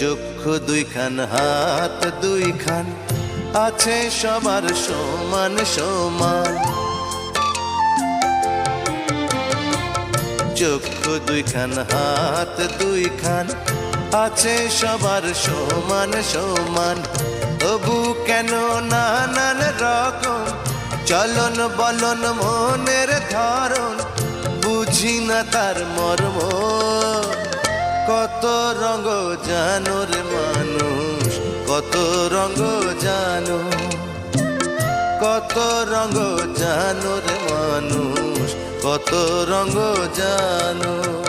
চক্ষু দুইখান, হাত দুইখান, আছে সবার সমান সমান। চক্ষু দুইখান, হাত দুইখান, আছে সবার সমান সমান। তবু কেন নানান রকম চলন বলন মনের ধরন? বুঝি না তার মর্ম। কত রঙ জানো রে মানুষ, কত রঙ জানো। কত রঙ জানো রে মানুষ, কত রঙ জানো।